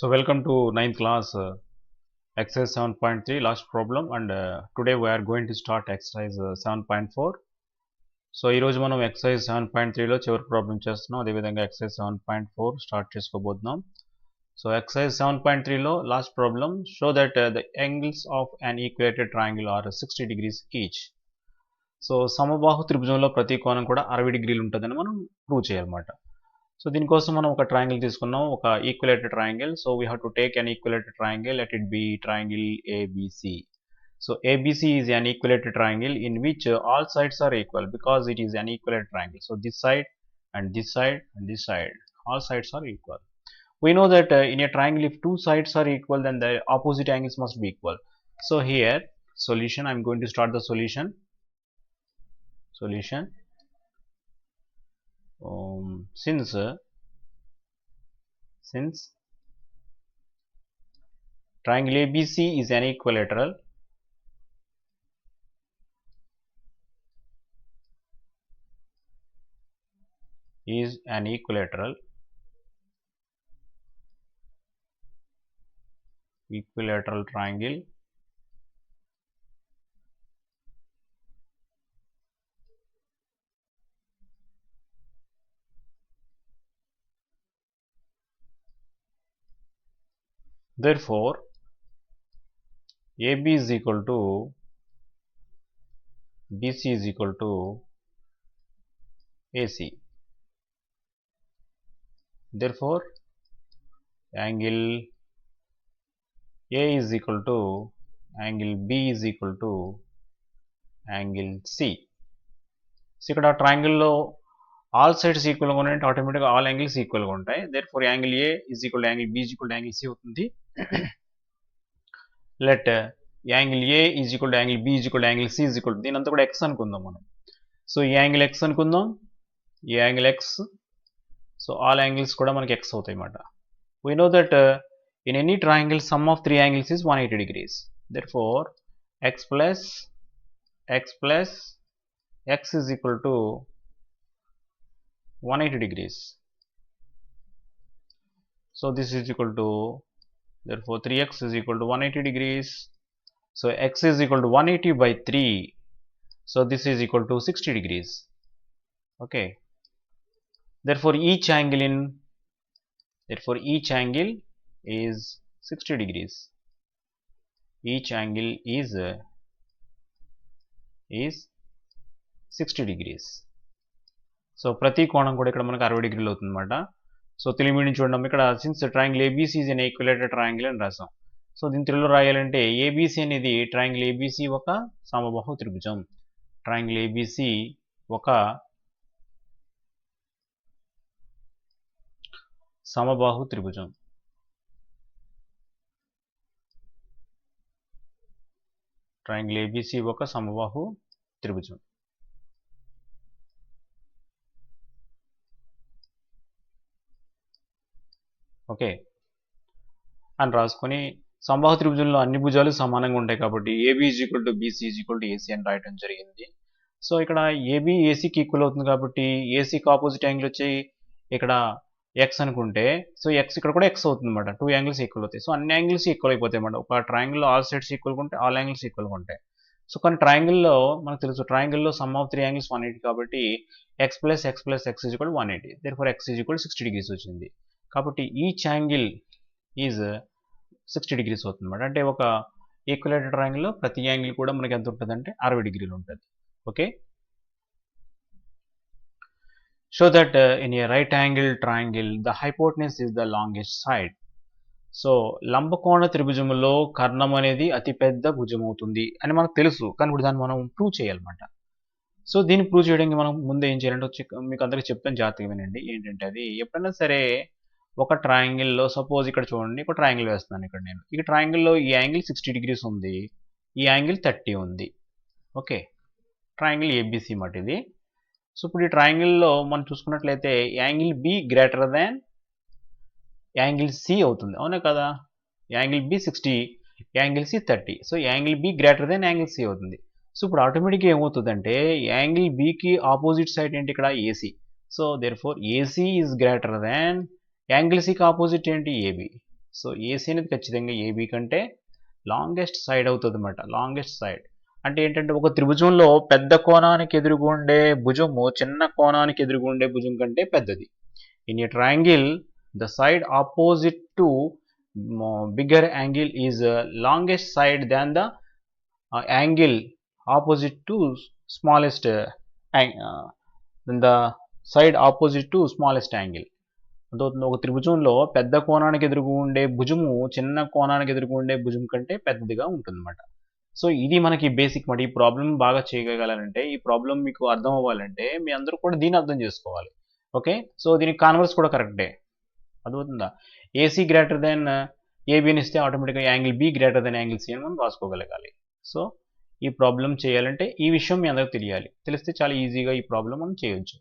So welcome to ninth class uh, exercise 7.3 last problem. And uh, today we are going to start exercise uh, 7.4 so ఈరోజు మనం excise seven point త్రీలో చివరి problem చేస్తున్నాం. అదేవిధంగా exercise seven point four start చేసుకోబోతున్నాం. So exercise seven point త్రీలో last problem show that the angles of an equilateral triangle are sixty degrees each so సమబాహు త్రిభుజంలో ప్రతి కోణం కూడా అరవై డిగ్రీలు ఉంటుందని మనం ప్రూవ్ చేయాలన్నమాట. సో దీనికోసం మనం ఒక ట్రయాంగిల్ తీసుకున్నాం ఒక equilateral triangle so we have to take an equilateral triangle let it be triangle ABC So ABC is an equilateral triangle in which uh, all sides are equal because it is an equilateral triangle. So this side and this side and this side, all sides are equal. We know that uh, in a triangle if two sides are equal then the opposite angles must be equal. So here solution I am going to start the solution. Solution. um, since uh, since triangle ABC is an equilateral is an equilateral equilateral triangle therefore AB is equal to BC is equal to AC therefore angle A is equal to angle B is equal to angle C. So ఇక్కడ ట్రయాంగిల్లో all sides ఈక్వల్గా ఉన్నాయంటే ఆటోమేటిక్గా all angles ఈక్వల్గా ఉంటాయి. Therefore angle A is equal angle B equal angle C అవుతుంది. Let angle A is equal angle B is equal angle C is equal దీని అంతా కూడా ఎక్స్ అనుకుందాం మనం సో ఈ యాంగిల్ ఎక్స్ అనుకుందాం ఈ angle X so all angles కూడా మనకి ఎక్స్ అవుతాయి అన్నమాట we know that in any triangle sum of three angles is one eighty degrees therefore X plus X plus X is equal to one eighty degrees so this is equal to there four three x is equal to one eighty degrees so x is equal to one eighty by three so this is equal to sixty degrees okay therefore each angle in therefore each angle is 60 degrees each angle is uh, is 60 degrees so ప్రతి కోణం కూడా ఇక్కడ మనకు అరవై డిగ్రీలు అవుతుంది అనమాట so Telugu నుంచి చూడడం ఇక్కడ since triangle ABC is an equilateral triangle అని రాసాం సో దీని తెలుగులో రాయాలంటే ఏబీసీ అనేది ట్రయాంగిల్ ఏబీసీ ఒక సమబాహు త్రిభుజం. ట్రయాంగిల్ ఏబీసీ ఒక సమబాహు త్రిభుజం. ట్రయాంగిల్ ఏబిసి ఒక సమబాహు త్రిభుజం. ఓకే. అని రాసుకొని సంభావ త్రిభుజంలో అన్ని భుజాలు సమానంగా ఉంటాయి కాబట్టి AB is equal to BC is equal to AC అని రాయడం జరిగింది. సో ఇక్కడ ఏబీ ఏసీకి ఈక్వల్ అవుతుంది కాబట్టి ఏసీకి ఆపోజిట్ యాంగిల్ వచ్చి ఇక్కడ ఎక్స్ అనుకుంటే సో ఎక్స్ ఇక్కడ కూడా ఎక్స్ అవుతుంది అనమాట టూ యాంగిల్స్ ఈక్వల్ అవుతాయి. సో అన్ని యాంగిల్స్ ఈక్వల్ అయిపోతాయి అన్నమాట. ఒక ట్రయాంగిల్లో ఆల్ సైడ్స్ ఈక్వల్గా ఉంటాయి ఆల్ యాంగిల్స్ ఈక్వల్గా ఉంటాయి. సో కానీ ట్రయాంగిల్లో మనకు తెలుసు ట్రయాంగిల్లో sum of three angles one eighty కాబట్టి X plus X plus X is equal one eighty therefore X is equal sixty degrees వచ్చింది. కాబట్టి each angle is sixty degrees అవుతుంది అనమాట అంటే ఒక ఈక్వలేటెడ్ యాంగిల్లో ప్రతి యాంగిల్ కూడా మనకి ఎంత ఉంటుంది అంటే అరవై డిగ్రీలు ఉంటుంది. Okay show that uh, in a right angle triangle the hypotenuse is the longest side. So లంబకోణ త్రిభుజములో కర్ణం అనేది అతిపెద్ద భుజం అవుతుంది అని మనకు తెలుసు. కానీ ఇప్పుడు దాన్ని మనం ప్రూవ్ చేయాలన్నమాట. సో దీన్ని ప్రూవ్ చేయడానికి మనం ముందు ఏం చేయాలంటే మీకు అందరికీ చెప్తాను జాగ్రత్తగా వినండి. ఏంటంటే అది ఎప్పుడైనా సరే ఒక ట్రయాంగిల్లో సపోజ్ ఇక్కడ చూడండి ఒక ట్రయాంగిల్ వేస్తున్నాను ఇక్కడ నేను. ఈ ట్రయాంగిల్లో ఈ యాంగిల్ సిక్స్టీ డిగ్రీస్ ఉంది. ఈ యాంగిల్ థర్టీ ఉంది. ఓకే ట్రయాంగిల్ ఏబిసి మాట ఇది. సో ఇప్పుడు ఈ ట్రయాంగిల్లో మనం చూసుకున్నట్లయితే angle B greater than angle C అవుతుంది. అవునా కదా? Angle B sixty angle C thirty so angle B greater than angle C అవుతుంది. సో ఇప్పుడు ఆటోమేటిక్గా ఏమవుతుందంటే యాంగిల్ బికి ఆపోజిట్ సైడ్ ఏంటి ఇక్కడ? AC so therefore AC is greater than యాంగిల్సీకి opposite ఏంటి? ఏబి సో ఏసీ అనేది ఖచ్చితంగా ఏబీ కంటే లాంగెస్ట్ సైడ్ అవుతుంది అనమాట లాంగెస్ట్ సైడ్ అంటే ఏంటంటే ఒక త్రిభుజంలో పెద్ద కోణానికి ఎదురుగుండే భుజము చిన్న కోణానికి ఎదురుగుండే భుజం కంటే పెద్దది. In a triangle the side opposite to bigger angle is longest side than the angle opposite to smallest the side opposite to smallest angle అర్థమవుతుంది. ఒక త్రిభుజంలో పెద్ద కోణానికి ఎదురుగా ఉండే భుజము చిన్న కోణానికి ఎదురుగా ఉండే భుజం కంటే పెద్దదిగా ఉంటుందన్నమాట. సో ఇది మనకి బేసిక్ మాట. ఈ ప్రాబ్లం బాగా చేయగలంటే ఈ ప్రాబ్లం మీకు అర్థం అవ్వాలంటే మీ అందరూ కూడా దీన్ని అర్థం చేసుకోవాలి. ఓకే సో దీనికి కాన్వర్స్ కూడా కరెక్టే అర్థమవుతుందా? ఏసీ గ్రేటర్ దెన్ ఏబిని ఇస్తే ఆటోమేటిక్గా angle B greater than angle C అని మనం రాసుకోగలగాలి. సో ఈ ప్రాబ్లం చేయాలంటే ఈ విషయం మీ అందరికి తెలియాలి. తెలిస్తే చాలా ఈజీగా ఈ ప్రాబ్లం మనం చేయొచ్చు.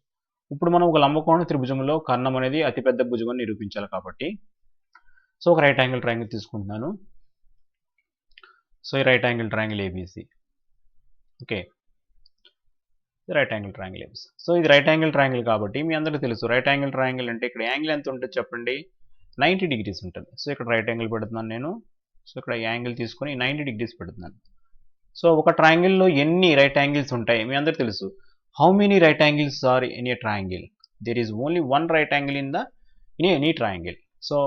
ఇప్పుడు మనం ఒక లంబకోణ త్రిభుజంలో కర్ణం అనేది అతిపెద్ద భుజం అని నిరూపించాలి కాబట్టి. సో ఒక రైట్ యాంగిల్ ట్రయాంగిల్ తీసుకుంటున్నాను. సో ఈ right angle triangle ABC okay. Right angle triangle ABC so ఇది రైట్ యాంగిల్ ట్రయాంగిల్ కాబట్టి మీ అందరికీ తెలుసు రైట్ యాంగిల్ ట్రయాంగిల్ అంటే ఇక్కడ యాంగిల్ ఎంత ఉంటుంది చెప్పండి? నైంటీ డిగ్రీస్ ఉంటుంది. సో ఇక్కడ రైట్ యాంగిల్ పెడుతున్నాను నేను. సో ఇక్కడ యాంగిల్ తీసుకొని నైంటీ డిగ్రీస్ పెడుతున్నాను. సో ఒక ట్రయాంగిల్లో ఎన్ని రైట్ యాంగిల్స్ ఉంటాయి? మీ అందరికీ తెలుసు. How many right angles are in a triangle there is only one right angle in the in any triangle so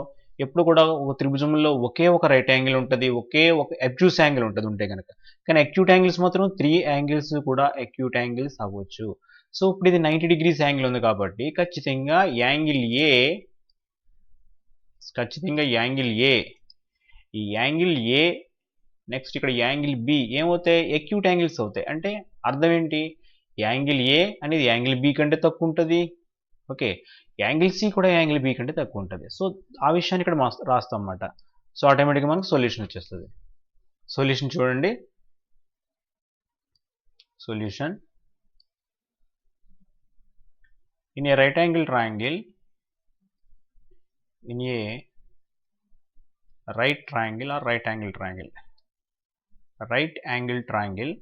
ఎప్పుడు కూడా ఒక త్రిభుజంలో ఒకే ఒక రైట్ యాంగిల్ ఉంటుంది ఒకే ఒక అక్యూస్ యాంగిల్ ఉంటుంది ఉంటే కనుక కానీ అక్యూట్ యాంగిల్స్ మాత్రం త్రీ యాంగిల్స్ కూడా అక్యూట్ యాంగిల్స్ అవ్వచ్చు. సో ఇప్పుడు ఇది నైంటీ డిగ్రీస్ యాంగిల్ ఉంది కాబట్టి ఖచ్చితంగా యాంగిల్ ఏ ఖచ్చితంగా యాంగిల్ ఏ ఈ యాంగిల్ ఏ నెక్స్ట్ ఇక్కడ యాంగిల్ బి ఏమవుతాయి? అక్యూట్ యాంగిల్స్ అవుతాయి. అంటే అర్థం ఏంటి? యాంగిల్ ఏ అనేది యాంగిల్ బి కంటే తక్కువ ఉంటుంది ఓకే. యాంగిల్ సి కూడా యాంగిల్ బి కంటే తక్కువ ఉంటుంది సో ఆ విషయాన్ని ఇక్కడ రాస్తాం అన్నమాట సో ఆటోమేటిక్గా మనకు సొల్యూషన్ వచ్చేస్తుంది. సొల్యూషన్ చూడండి. Solution. In a right angle triangle in a right triangle or right angle triangle right angle triangle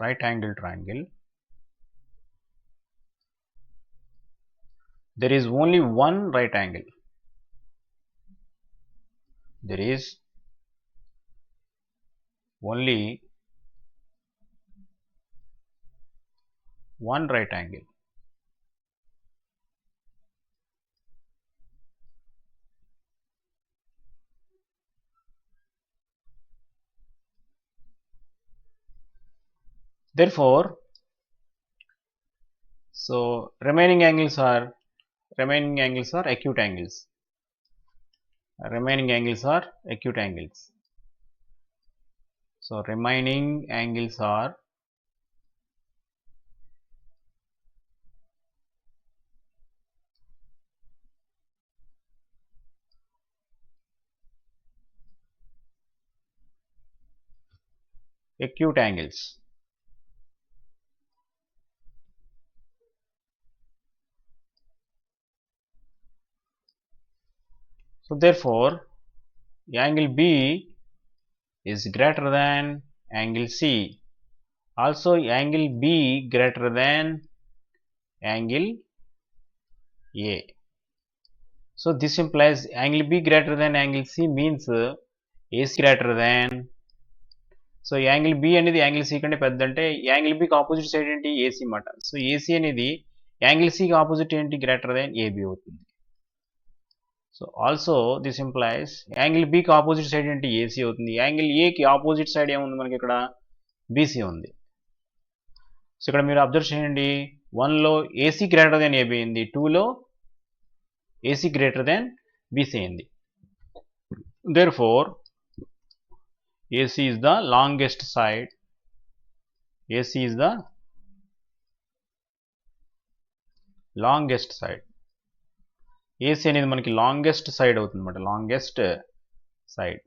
right angle triangle. There is only one right angle. There is only one right angle therefore so remaining angles are remaining angles are acute angles. Remaining angles are acute angles. So remaining angles are acute angles So therefore, angle B is greater than angle C. Also angle B greater than angle A. So this implies angle B greater than angle C means uh, AC greater than so angle B అనేది angle C కంటే పెద్ద అంటే angle బికి opposite side ఏంటి AC మాట so AC అనేది angle సికి opposite ఏంటి గ్రేటర్ దాన్ ఏబి అవుతుంది so also this implies angle బికి opposite side ఏంటి ఏసీ అవుతుంది. యాంగిల్ ఏకి ఆపోజిట్ సైడ్ ఏముంది మనకి ఇక్కడ? బీసీ ఉంది. సో ఇక్కడ మీరు అబ్జర్వ్ చేయండి. వన్లో ఏసీ గ్రేటర్ దెన్ ఏబీ అయింది. టూలో ఏసీ గ్రేటర్ దెన్ బీసీ అయింది. Therefore AC is the longest side AC is the longest side AC అనేది మనకి లాంగెస్ట్ సైడ్ అవుతుంది అనమాట లాంగెస్ట్ సైడ్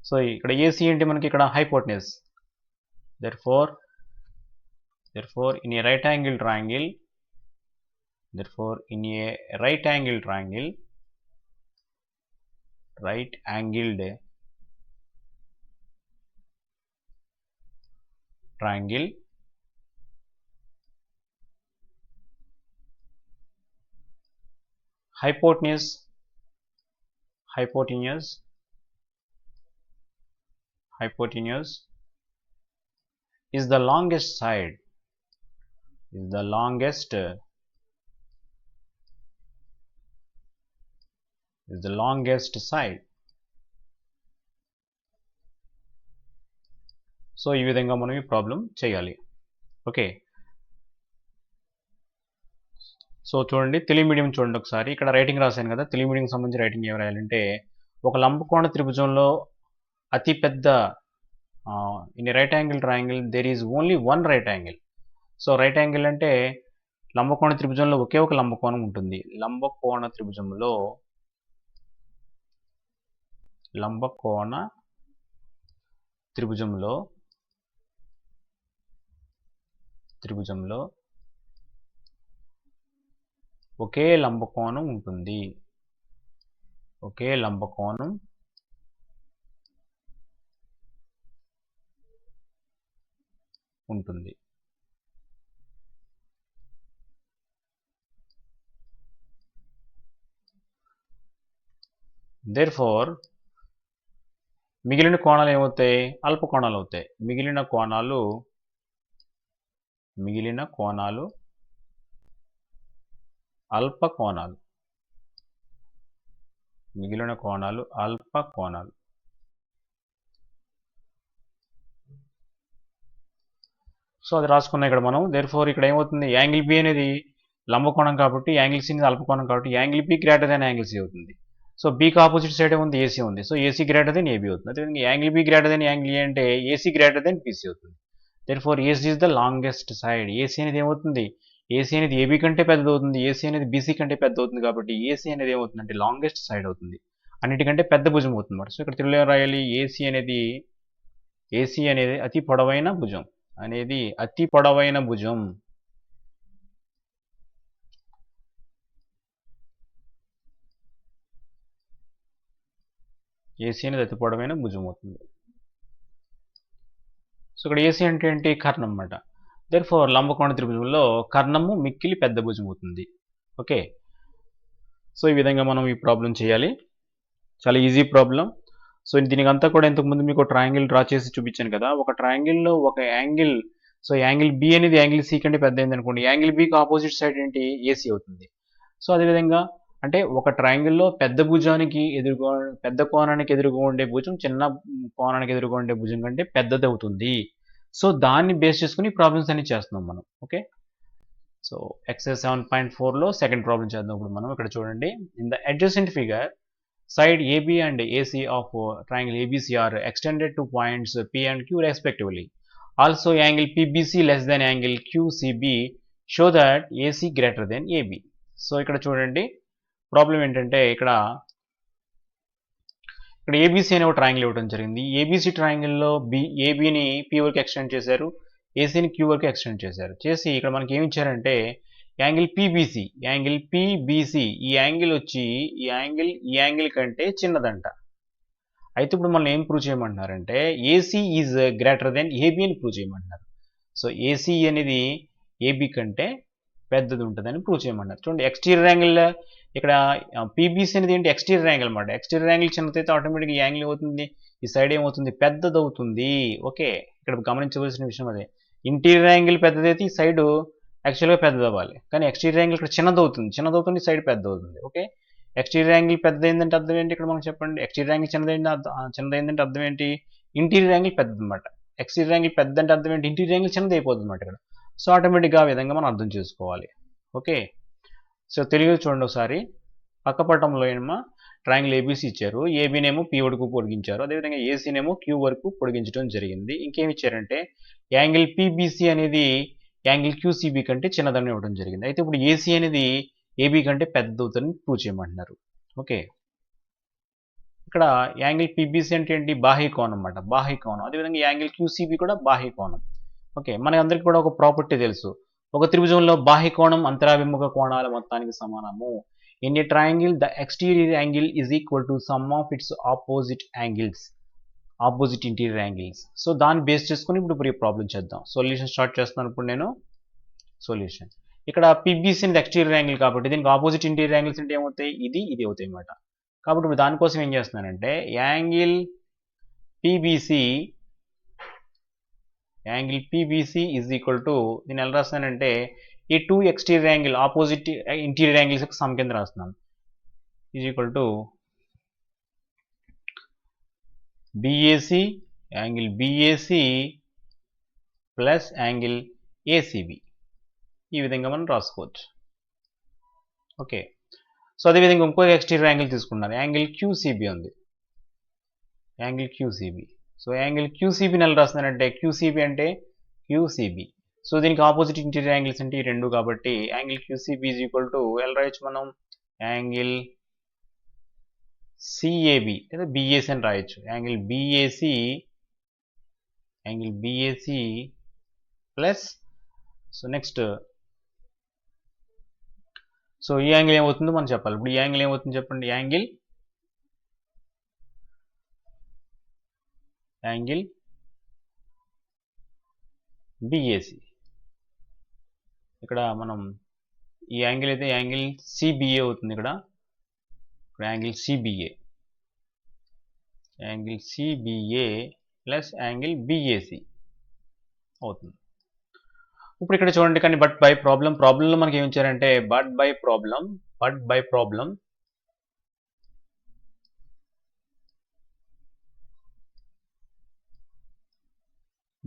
సో ఇక్కడ ఏసీ ఏంటి మనకి ఇక్కడ hypotenuse therefore therefore in a right angle triangle therefore in a right angle triangle right angled triangle hypotenuse hypotenuse hypotenuse is the longest side is the longest is the longest side so ఈ విధంగా మనం ఈ problem చేయాలి okay so చూడండి Telugu medium చూడండి ఒకసారి. ఇక్కడ writing రాశాను కదా తెలుగు మీడియం సంబంధించి రైటింగ్ ఏం రాయాలంటే ఒక లంబకోణ త్రిభుజంలో అతి పెద్ద in right angle triangle there is only one right angle so right angle అంటే లంబకోణ త్రిభుజంలో ఒకే ఒక లంబకోణం ఉంటుంది. లంబకోణ త్రిభుజంలో లంబకోణ త్రిభుజంలో త్రిభుజంలో ఒకే లంబకోణం ఉంటుంది. ఒకే లంబకోణం ఉంటుంది. దేర్ఫోర్ మిగిలిన కోణాలు ఏమవుతాయి? అల్ప కోణాలు అవుతాయి. మిగిలిన కోణాలు మిగిలిన కోణాలు అల్ప కోణాలు. మిగిలిన కోణాలు అల్ప కోణాలు. సో అది రాసుకున్నాం ఇక్కడ మనం. దేర్ ఫోర్ ఇక్కడ ఏమవుతుంది? యాంగిల్ బి అనేది లంబకోణం కాబట్టి యాంగిల్ సి అనేది అల్పకోణం కాబట్టి angle B greater than angle C అవుతుంది. సో బీకి ఆపోజిట్ సైడ్ ఉంది ఏసీ ఉంది. So AC greater than AB అవుతుంది. అదేవిధంగా angle B greater than angle A అంటే ఏసీ గ్రేటర్ దెన్ పీసీ అవుతుంది. Therefore AC is the longest side AC అనేది ఏమవుతుంది? ఏసీ అనేది ఏబీ కంటే పెద్దది అవుతుంది ఏసీ అనేది బీసీ కంటే పెద్ద అవుతుంది కాబట్టి ఏసీ అనేది ఏమవుతుందంటే లాంగెస్ట్ సైడ్ అవుతుంది. అన్నిటికంటే పెద్ద భుజం అవుతుంది అన్నమాట సో ఇక్కడ తెలుగులో రాయాలి? ఏసీ అనేది ఏసీ అనేది అతి పొడవైన భుజం. అనేది అతి పొడవైన భుజం. ఏసీ అనేది అతి పొడవైన భుజం అవుతుంది. సో ఇక్కడ ఏసీ అంటే ఏంటి? కర్ణం అన్నమాట. దెన్ ఫోర్ లంబకోణ త్రిభుజంలో కర్ణము మిక్కిలి పెద్ద భుజం అవుతుంది ఓకే? సో ఈ విధంగా మనం ఈ ప్రాబ్లం చేయాలి. చాలా ఈజీ ప్రాబ్లం సో దీనికంతా కూడా ఇంతకుముందు మీకు ట్రయాంగిల్ డ్రా చేసి చూపించాను కదా. ఒక ట్రయాంగిల్లో ఒక యాంగిల్ సో యాంగిల్ బి అనేది యాంగిల్ సి కంటే పెద్ద అయింది అనుకోండి యాంగిల్ బికి ఆపోజిట్ సైడ్ ఏంటి? ఏసీ అవుతుంది. సో అదేవిధంగా అంటే ఒక ట్రయాంగిల్లో పెద్ద భుజానికి ఎదురుగా పెద్ద కోణానికి ఎదురుగా ఉండే భుజం చిన్న కోణానికి ఎదురుగా ఉండే భుజం కంటే పెద్దది అవుతుంది సో దాన్ని బేస్ చేసుకుని ప్రాబ్లమ్స్ అన్ని చేస్తున్నాం మనం okay? So exercise seven point ఫోర్లో సెకండ్ ప్రాబ్లమ్ చేద్దాం ఇప్పుడు మనం. ఇక్కడ చూడండి. In the adjacent figure side AB and AC of triangle ABC are extended to points P and Q respectively also angle PBC less than angle QCB show that AC greater than AB so ఇక్కడ చూడండి. Problem ఏంటంటే ఇక్కడ ఇక్కడ ABC అనే ఒక triangle ఇవ్వడం జరిగింది. ABC ట్రయాంగిల్లో బి ఏబీని పీ వరకు ఎక్స్టెండ్ చేశారు. ఏసీని క్యూ వరకు ఎక్స్టెండ్ చేశారు. చేసి ఇక్కడ మనకి ఏమి ఇచ్చారంటే యాంగిల్ పీబీసీ యాంగిల్ పీబీసీ ఈ యాంగిల్ వచ్చి ఈ యాంగిల్ ఈ యాంగిల్ కంటే చిన్నదంట. అయితే ఇప్పుడు మనం ఏం prove చేయమంటున్నారంటే AC is greater than AB అని ప్రూవ్ చేయమంటున్నారు. సో ఏసీ అనేది ఏబీ కంటే పెద్దది ఉంటుందని ప్రూవ్ చేయమన్నారు చూడండి ఎక్స్టీరియర్ యాంగిల్ ఇక్కడ పీబీసీ అనేది ఏంటి? ఎక్స్టీరియర్ యాంగిల్ అనమాట ఎక్స్టీరియర్ యాంగిల్ చిన్నదైతే ఆటోమేటిక్గా యాంగిల్ ఏమవుతుంది ఈ సైడ్ ఏమవుతుంది? పెద్దది అవుతుంది ఓకే. ఇక్కడ గమనించవలసిన విషయం అదే. ఇంటీరియర్ యాంగిల్ పెద్దదైతే ఈ సైడ్ యాక్చువల్గా పెద్దది అవ్వాలి కానీ ఎక్స్టీరియర్ యాంగిల్ ఇక్కడ చిన్నదవుతుంది. చిన్నదవుతుంది సైడ్ పెద్ద అవుతుంది ఓకే. ఎక్స్టీరియర్ యాంగిల్ పెద్దదైందంటే అర్థం ఏంటి? ఇక్కడ మనం చెప్పండి. Exterior angle చిన్నదైంది? చిన్నదైందంటే అర్థం ఏంటి? ఇంటీరియర్ యాంగిల్ పెద్దదనమాట ఎక్స్టీరియర్ యాంగిల్ పెద్ద అంటే అర్థం ఏంటి? ఇంటీరియర్ యాంగిల్ చిన్నది అయిపోతుంది అనమాట ఇక్కడ సో ఆటోమేటిక్గా ఆ విధంగా మనం అర్థం చేసుకోవాలి. ఓకే. సో తెలుగు చూడండి ఒకసారి. పక్కపటంలో ఏమో ట్రయాంగిల్ ఏబీసీ ఇచ్చారు. ఏబీనేమో పి వరకు పొడిగించారు. అదేవిధంగా ఏసీనేమో క్యూ వరకు పొడిగించడం జరిగింది. ఇంకేమి ఇచ్చారంటే యాంగిల్ పీబీసీ అనేది యాంగిల్ క్యూసీబీ కంటే చిన్నదని ఇవ్వడం జరిగింది. అయితే ఇప్పుడు ఏసీ అనేది ఏబీ కంటే పెద్ద ప్రూవ్ చేయమంటున్నారు. ఓకే. ఇక్కడ యాంగిల్ పీబీసీ అంటే ఏంటి? బాహ్య కోణం అన్నమాట. బాహ్య కోణం. అదేవిధంగా యాంగిల్ క్యూసీబీ కూడా బాహ్య కోణం. ఓకే. మన అందరికీ కూడా ఒక ప్రాపర్టీ తెలుసు. ఒక త్రిభుజంలో బాహ్య కోణం అంతరాభిముఖ కోణాల మొత్తానికి సమానము. In a triangle the exterior angle is equal to sum of its opposite angles opposite interior angles so దాన్ని బేస్ చేసుకుని ఇప్పుడు ఇప్పుడు ప్రాబ్లం చేద్దాం. సొల్యూషన్ స్టార్ట్ చేస్తున్నాను ఇప్పుడు నేను. సొల్యూషన్ ఇక్కడ పీబీసీ ఎక్స్టీరియర్ యాంగిల్ కాబట్టి దీనికి ఆపోజిట్ ఇంటీరియర్ యాంగిల్స్ అంటే ఏమవుతాయి? ఇది ఇది అవుతాయి అన్నమాట. కాబట్టి ఇప్పుడు దానికోసం ఏం చేస్తున్నానంటే angle PBC angle PBC is equal to నేను ఎలా రాస్తానంటే ఈ two exterior angle opposite interior angles sum కింద రాస్తున్నాను. Is equal to BAC angle BAC plus angle ACB ఈ విధంగా మనం రాసుకోవచ్చు. ఓకే సో అదేవిధంగా ఇంకో ఎక్స్టీరియర్ యాంగిల్ తీసుకున్నాను యాంగిల్ క్యూసీబీ ఉంది. యాంగిల్ క్యూసీబీ సో యాంగిల్ క్యూసీబీని నెల రాస్తున్నానంటే క్యూసీబీ అంటే క్యూసీబీ సో దీనికి ఆపోజిట్ ఇంటీరియర్ యాంగిల్స్ అంటే ఈ రెండు కాబట్టి angle QCB is equal to ఎలా రాయొచ్చు మనం యాంగిల్ సిఏబి లేదా బిఏసి అని రాయొచ్చు. Angle BAC angle BAC plus so next so ఈ యాంగిల్ ఏమవుతుందో మనం చెప్పాలి. ఇప్పుడు ఈ యాంగిల్ ఏమవుతుంది చెప్పండి. యాంగిల్ యాంగిల్ బిఏసి ఇక్కడ మనం ఈ యాంగిల్ అయితే యాంగిల్ సిబిఏ అవుతుంది ఇక్కడ. ఇక్కడ angle CBA angle CBA plus angle BAC అవుతుంది. ఇప్పుడు ఇక్కడ చూడండి కానీ బట్ బై ప్రాబ్లం ప్రాబ్లంలో మనకి ఏమి ఇచ్చారంటే but by problem but by problem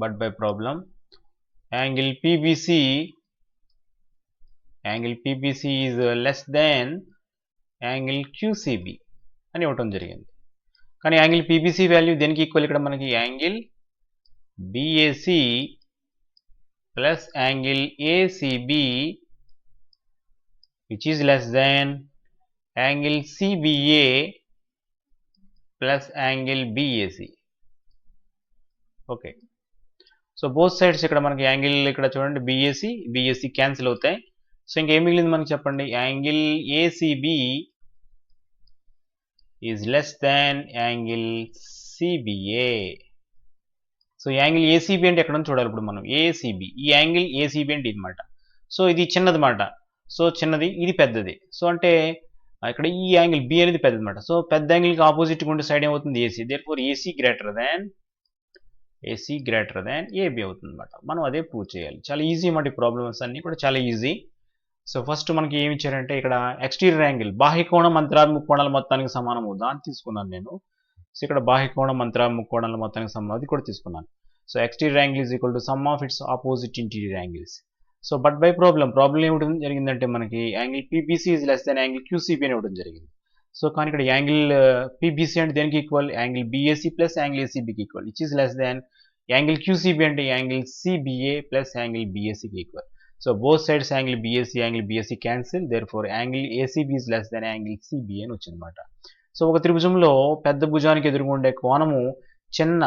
but by problem angle PBC angle PBC is less than angle QCB అని ఇవ్వటం జరిగింది. కానీ యాంగిల్ పీబీసీ వాల్యూ దేనికి ఈక్వల్ ఇక్కడ మనకి? Angle BAC plus angle ACB which is less than angle CBA plus angle BAC okay so both sides ఇక్కడ మనకి angle ఇక్కడ చూడండి బిఏసి బిఎస్సి క్యాన్సిల్ అవుతాయి. సో ఇంకేం మిగిలింది మనకి చెప్పండి? Angle ACB is less than angle CBA so angle ACB అంటే ఎక్కడ చూడాలి ఇప్పుడు మనం. ఏసీబీ ఈ యాంగిల్ ఏసీబీ అంటే ఇది మాట సో ఇది చిన్నది మాట సో చిన్నది ఇది పెద్దది. సో అంటే ఇక్కడ ఈ యాంగిల్ బి అనేది పెద్దది మాట సో పెద్ద యాంగిల్కి ఆపోజిట్ ఉండే సైడ్ ఏమవుతుంది? AC therefore AC greater than AC greater than AB అవుతుంది అనమాట మనం అదే ప్రూవ్ చేయాలి. చాలా ఈజీ మాట ప్రాబ్లమ్స్ అన్నీ కూడా చాలా ఈజీ సో ఫస్ట్ మనకి ఏమి ఇచ్చారంటే ఇక్కడ ఎక్స్టీరియర్ యాంగిల్ బాహ్య కోణం అంతరాత్మక కోణాల మొత్తానికి సమానము దాన్ని తీసుకున్నాను నేను. సో ఇక్కడ బాహ్య కోణం అంతరాత్మక కోణాల మొత్తానికి సమానం అది కూడా తీసుకున్నాను. So exterior angle is equal to sum of its opposite interior angles so but by problem problem ఏమిటి జరిగిందంటే మనకి angle PPC is less than angle QCP అని ఇవ్వడం జరిగింది. సో కానీ ఇక్కడ యాంగిల్ పీబీసీ అంటే దేనికి equal angle BAC plus angle ఏసీబీకి equal which is less than angle QCB అంటే angle CBA plus angle బిఎస్సికి equal so both sides angle BSC angle BSC cancel therefore angle ACB is less than angle CBA అని వచ్చిందన్నమాట. So ఒక త్రిభుజంలో పెద్ద భుజానికి ఎదురుగుండే కోణము చిన్న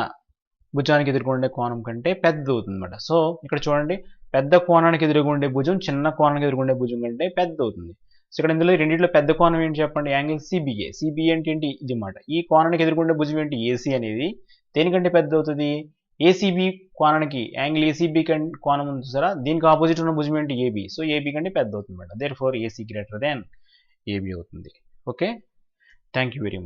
భుజానికి ఎదుర్కొండే కోణం కంటే పెద్దది అవుతుందన్నమాట సో ఇక్కడ చూడండి పెద్ద కోణానికి ఎదురుగుండే భుజం చిన్న కోణానికి ఎదుర్కొండే భుజం కంటే పెద్ద అవుతుంది సో ఇక్కడ ఇందులో రెండింటిలో పెద్ద కోణం ఏంటి చెప్పండి? యాంగిల్ సిబిఏ సిబిఏ అంటే ఏంటి? ఇది మాట. ఈ కోణానికి ఎదుర్కొండే భుజం ఏంటి? ఏసీ అనేది. దేనికంటే పెద్ద అవుతుంది ఏసీబీ కోణానికి యాంగిల్ ఏసీబీ కంటే కోణం ఉంది సరే దీనికి ఆపోజిట్ ఉన్న భుజం ఏంటి? ఏబీ సో ఏబీ కంటే పెద్ద అవుతుంది అనమాట therefore AC greater than AB అవుతుంది. Okay thank you very much